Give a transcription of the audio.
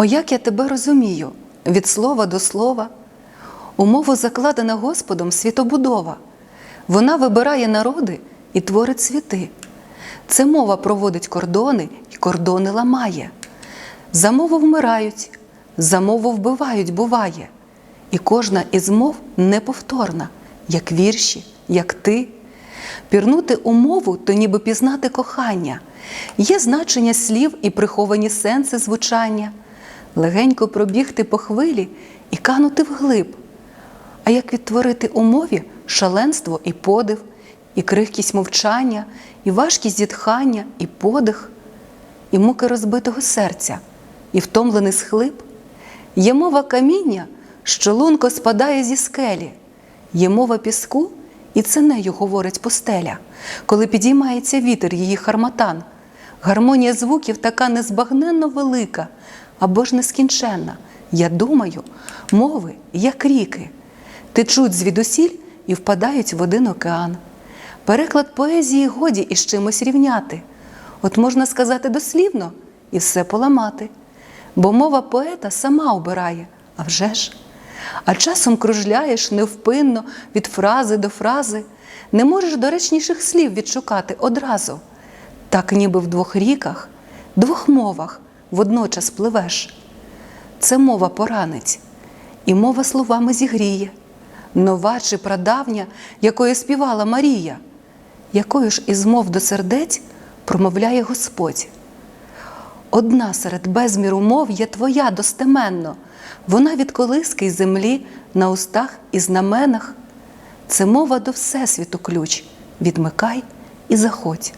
О, як я тебе розумію, від слова до слова. У мову закладена Господом світобудова. Вона вибирає народи і творить світи. Це мова проводить кордони і кордони ламає. За мову вмирають, за мову вбивають, буває. І кожна із мов неповторна, як вірші, як ти. Пірнути у мову то ніби пізнати кохання. Є значення слів і приховані сенси звучання, легенько пробігти по хвилі і канути вглиб. А як відтворити у мові шаленство і подив, і крихкість мовчання, і важкість зітхання, і подих, і муки розбитого серця, і втомлений схлип? Є мова каміння, що лунко спадає зі скелі, є мова піску, і це нею говорить пустеля, коли підіймається вітер її харматан. Гармонія звуків така незбагненно велика або ж нескінченна. Я думаю, мови, як ріки, течуть звідусіль і впадають в один океан. Переклад поезії годі із чимось рівняти. От можна сказати дослівно і все поламати. Бо мова поета сама обирає, а вже ж. А часом кружляєш невпинно від фрази до фрази, не можеш доречніших слів відшукати одразу. Так ніби в двох ріках, двох мовах водночас пливеш. Це мова поранить, і мова словами зігріє, нова чи прадавня, якою співала Марія, якою ж із мов до сердець промовляє Господь. Одна серед безміру мов є твоя достеменно, вона від колиски й землі на устах і знаменах. Це мова до Всесвіту ключ. Відмикай і заходь.